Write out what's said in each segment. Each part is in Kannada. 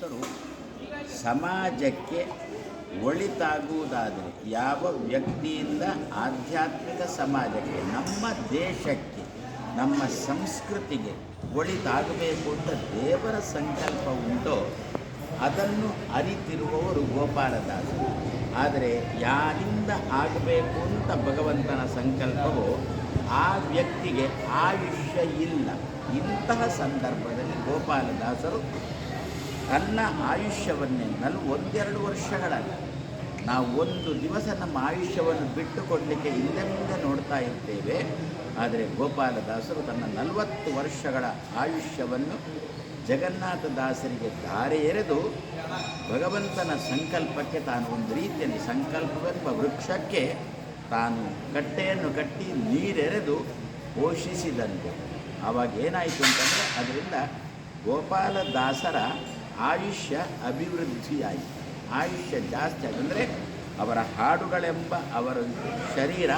ಗೋಪಾಲದಾಸರು ಸಮಾಜಕ್ಕೆ ಒಳಿತಾಗುವುದಾದರೆ ಯಾವ ವ್ಯಕ್ತಿಯಿಂದ ಆಧ್ಯಾತ್ಮಿಕ ಸಮಾಜಕ್ಕೆ, ನಮ್ಮ ದೇಶಕ್ಕೆ, ನಮ್ಮ ಸಂಸ್ಕೃತಿಗೆ ಒಳಿತಾಗಬೇಕು ಅಂತ ದೇವರ ಸಂಕಲ್ಪ ಉಂಟೋ, ಅದನ್ನು ಅರಿತಿರುವವರು ಗೋಪಾಲದಾಸರು. ಆದರೆ ಯಾರಿಂದ ಆಗಬೇಕು ಅಂತ ಭಗವಂತನ ಸಂಕಲ್ಪವೋ, ಆ ವ್ಯಕ್ತಿಗೆ ಆಯುಷ್ಯ ಇಲ್ಲ. ಇಂತಹ ಸಂದರ್ಭದಲ್ಲಿ ಗೋಪಾಲದಾಸರು ತನ್ನ ಆಯುಷ್ಯವನ್ನೇ ನಲ್ ಒಂದೆರಡು ನಾವು ಒಂದು ದಿವಸ ನಮ್ಮ ಆಯುಷ್ಯವನ್ನು ಬಿಟ್ಟುಕೊಡಲಿಕ್ಕೆ ಹಿಂದೆ ಮುಂದೆ ನೋಡ್ತಾ ಇರ್ತೇವೆ ಆದರೆ ಗೋಪಾಲದಾಸರು ತನ್ನ ನಲವತ್ತು ವರ್ಷಗಳ ಆಯುಷ್ಯವನ್ನು ಜಗನ್ನಾಥದಾಸರಿಗೆ ಧಾರೆ ಎರೆದು ಭಗವಂತನ ಸಂಕಲ್ಪಕ್ಕೆ ತಾನು ಒಂದು ರೀತಿಯಲ್ಲಿ ಸಂಕಲ್ಪವೆಂಬ ವೃಕ್ಷಕ್ಕೆ ತಾನು ಕಟ್ಟೆಯನ್ನು ಕಟ್ಟಿ ನೀರೆರೆದು ಪೋಷಿಸಿದಂತೆ ಆವಾಗ ಏನಾಯಿತು ಅಂತಂದರೆ, ಅದರಿಂದ ಗೋಪಾಲದಾಸರ ಆಯುಷ್ಯ ಅಭಿವೃದ್ಧಿಯಾಯಿತು ಆಯುಷ್ಯ ಜಾಸ್ತಿ ಅಂದರೆ ಅವರ ಹಾಡುಗಳೆಂಬ ಅವರ ಶರೀರ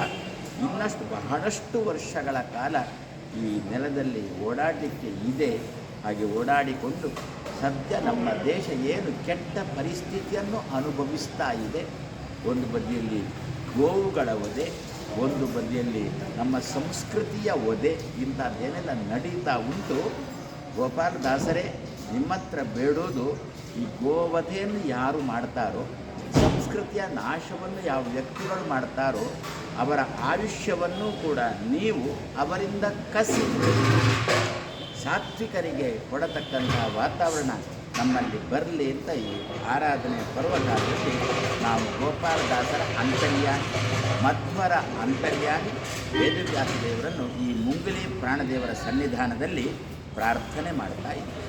ಇನ್ನಷ್ಟು ಬಹಳಷ್ಟು ವರ್ಷಗಳ ಕಾಲ ಈ ನೆಲದಲ್ಲಿ ಓಡಾಡಲಿಕ್ಕೆ ಇದೆ. ಹಾಗೆ ಓಡಾಡಿಕೊಂಡು ಸದ್ಯ ನಮ್ಮ ದೇಶ ಏನು ಕೆಟ್ಟ ಪರಿಸ್ಥಿತಿಯನ್ನು ಅನುಭವಿಸ್ತಾ ಇದೆ. ಒಂದು ಬದಿಯಲ್ಲಿ ಗೋವುಗಳ ಒದೆ, ಒಂದು ಬದಿಯಲ್ಲಿ ನಮ್ಮ ಸಂಸ್ಕೃತಿಯ ಒದೆ, ಇಂಥದ್ದೇನೆಲ್ಲ ನಡೀತಾ ಉಂಟು. ಗೋಪಾಲದಾಸರೇ ನಿಮ್ಮ ಹತ್ರ ಬೇಡೋದು ಈ ಗೋವಧೆಯನ್ನು ಯಾರು ಮಾಡ್ತಾರೋ, ಸಂಸ್ಕೃತಿಯ ನಾಶವನ್ನು ಯಾವ ವ್ಯಕ್ತಿಗಳು ಮಾಡ್ತಾರೋ, ಅವರ ಆಯುಷ್ಯವನ್ನು ಕೂಡ ನೀವು ಅವರಿಂದ ಕಸಿ ಸಾತ್ವಿಕರಿಗೆ ಕೊಡತಕ್ಕಂತಹ ವಾತಾವರಣ ನಮ್ಮಲ್ಲಿ ಬರಲಿ ಅಂತ ಈ ಆರಾಧನೆ ಪರ್ವಕಾಲದಲ್ಲಿ ನಾವು ಗೋಪಾಲದಾಸರ ಅಂತರ್ಯ ಮಧ್ವರ ಅಂತರ್ಯ ವೇದವ್ಯಾಸ ದೇವರನ್ನು ಈ ಮುಂಗಲಿ ಪ್ರಾಣದೇವರ ಸನ್ನಿಧಾನದಲ್ಲಿ ಪ್ರಾರ್ಥನೆ ಮಾಡ್ತಾ ಇದ್ದೀವಿ.